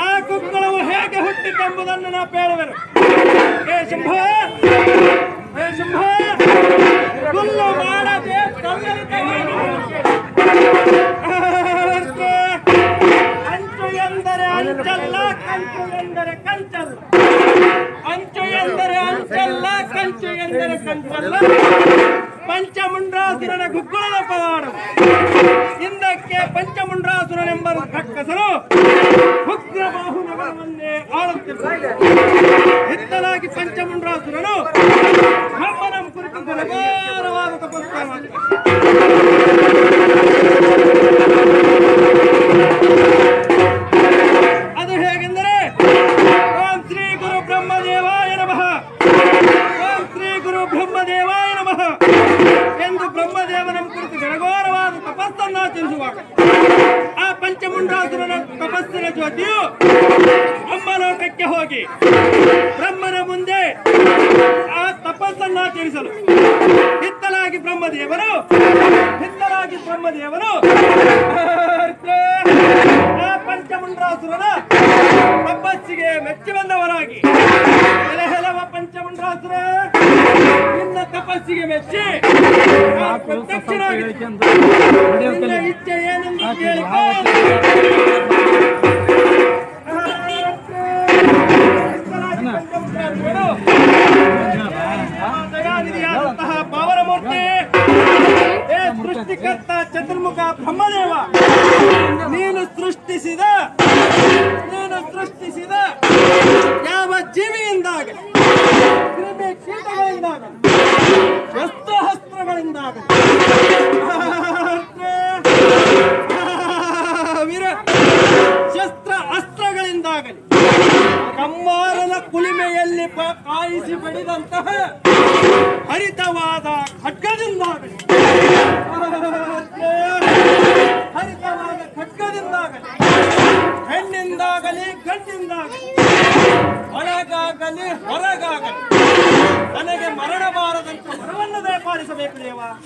ಆ ಕುಕ್ಕಳವು ಹೇಗೆ ಹುಟ್ಟಿತೆಂಬುದನ್ನು ನಾ ಹೇಳುವೆನು ಹೇ ಶಂಭ ಹೇ ಶಂಭ ಅಂಚಲ್ಲ ಕಂಚು ಎಂದರೆ ಕಂಚಲ್ಲ ಅಂಚು ಎಂದರೆ ಅಂಚಲ್ಲ, ಕಂಚು ಎಂದರೆ ಕಂಚಲ್ಲ. ಪಂಚಮುಂಡ್ರಾಸುರನ ಗುಗ್ಗುಳದ ಪವಾಡ ಹಿಂದಕ್ಕೆ ಪಂಚಮುಂಡ್ರಾಸುರನೆಂಬ ಕಕ್ಕಸರು ಉಗ್ರ ಬಾಹುನಗರವನ್ನೇ ಆಳುತ್ತಿದ್ದಾರೆ. ಹಿತ್ತಲಾಗಿ ಪಂಚಮುಂಡ್ರಾಸುರನು ಬ್ರಹ್ಮನ ಕುರಿತು ಘನಘೋರವಾದ ತಪಸ್ಸು. ಎಂದು ಬ್ರಹ್ಮದೇವನ ಕುರಿತು ಘನಘೋರವಾದ ತಪಸ್ಸನ್ನ ಆಚರಿಸುವಾಗ ಆ ಪಂಚಮುಂಡಾಸುರನ ತಪಸ್ಸಿನ ಜ್ಯೋತಿಯು ಬ್ರಹ್ಮಲೋಕಕ್ಕೆ ಹೋಗಿ ಬ್ರಹ್ಮನ ಮುಂದೆ ಆ ತಪಸ್ಸನ್ನು ಆಚರಿಸಲು ಹಿತ್ತಲಾಗಿ ಬ್ರಹ್ಮದೇವರು ಹಿತ್ತಲಾಗಿ ಬ್ರಹ್ಮದೇವರು ಆ ಪಂಚಮುಂಡಾಸುರನ ತಪಸ್ಸಿಗೆ ಮೆಚ್ಚಿ ಬಂದವರಾಗಿ ಎಲೆ ಹೆಲವ ಪಂಚಮುಂಡ್ರಾಸುರ ನಿನ್ನ ತಪಸ್ಸಿಗೆ ಮೆಚ್ಚಿ. ನಿನ್ನ ಇಚ್ಛೆ ಏನೆಂದು ಕೇಳಿಕೋ ದಯಾನಿಧಿಯಾದಂತಹ ಪಾವನಮೂರ್ತಿ. ಹೇ ಸೃಷ್ಟಿಕರ್ತ ಚತುರ್ಮುಖ ಬ್ರಹ್ಮದೇವ. ನೀನು ಸೃಷ್ಟಿಸಿದ ನೀನು ಸೃಷ್ಟಿಸಿದ ಯಾವ ಜೀವಿಯಿಂದಾಗಲಿ ಕ್ರಿಮಿ ಕೀಟಗಳಿಂದಾಗಲಿ ಶಸ್ತ್ರಹಸ್ತ್ರಗಳಿಂದಾಗಲಿ ವೀರ ಶಸ್ತ್ರ ಅಸ್ತ್ರಗಳಿಂದಾಗಲಿ ಕಮ್ಮಾರನ ಕುಲಿಮೆಯಲ್ಲಿ ಕಾಯಿಸಿ ಬೆಳೆದಂತಹ ಹರಿತವಾದ ಖಡ್ಗದಿಂದಾಗಲಿ. ಹರಿತವಾದ ಖಡ್ಗದಿಂದಾಗಲಿ. ಹೆಣ್ಣಿಂದಾಗಲಿ ಗಂಡಿಂದಾಗಲಿ. ಒಳಗಾಗಲಿ ಹೊರಗಾಗಲಿ. também, primeiro lá.